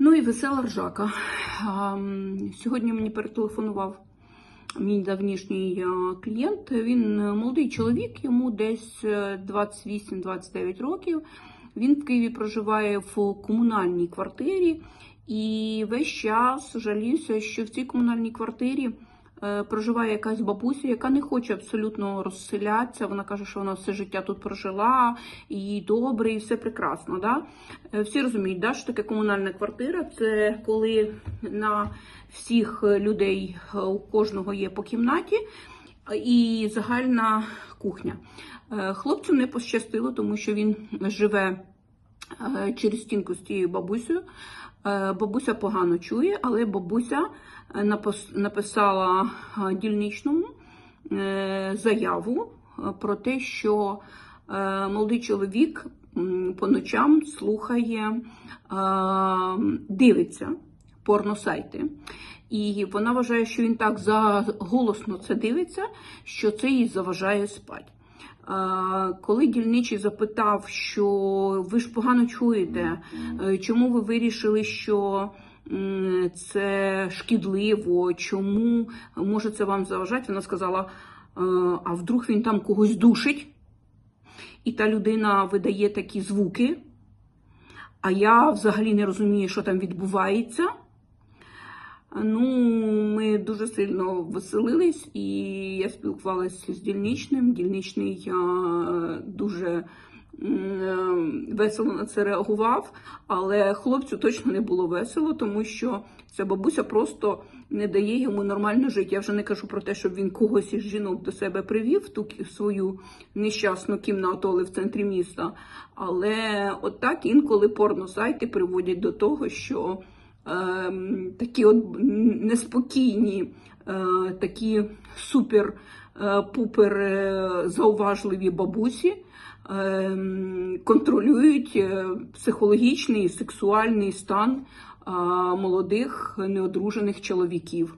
Ну і весела ржака. Сьогодні мені перетелефонував мій давнішній клієнт. Він е, молодий чоловік, йому десь е, 28-29 років. Він в Києві проживає в комунальній квартирі і весь час жалівся, що в цій комунальній квартирі е, проживає якась бабуся, яка не хоче абсолютно розселятися. Вона каже, що вона все життя тут прожила, їй добре, і все прекрасно. Да? Е, Всі розуміють, да, що таке комунальна квартира це коли на всіх людей е, у кожного є по кімнаті е, і загальна кухня. Е, Хлопцю не пощастило, тому що він живе е, через стінку з тією бабусею. Е, Бабуся погано чує, але бабуся е, написала е, дільничному е, заяву е, про те, що е, молодий чоловік по ночам слухає, е, дивиться порносайти. І вона вважає, що він так заголосно це дивиться, що це їй заважає спати. Коли дільничий запитав, що ви ж погано чуєте, е, чому ви вирішили, що це шкідливо, чому може це вам заважати, вона сказала: «Е, а вдруг він там когось душить, і та людина видає такі звуки, а я взагалі не розумію, що там відбувається. Ну, ми дуже сильно веселились, і я спілкувалася з дільничним. Дільничний а, дуже весело на це реагував, але хлопцю точно не було весело, тому що ця бабуся просто не дає йому нормально жити. Я вже не кажу про те, щоб він когось із жінок до себе привів ту свою нещасну кімнату, але в центрі міста. Але от інколи порносайти приводять до того, що такі от неспокійні, е, такі супер-пупер е, зауважливі бабусі ем, контролюють е, психологічний і сексуальний стан е, молодих неодружених чоловіків.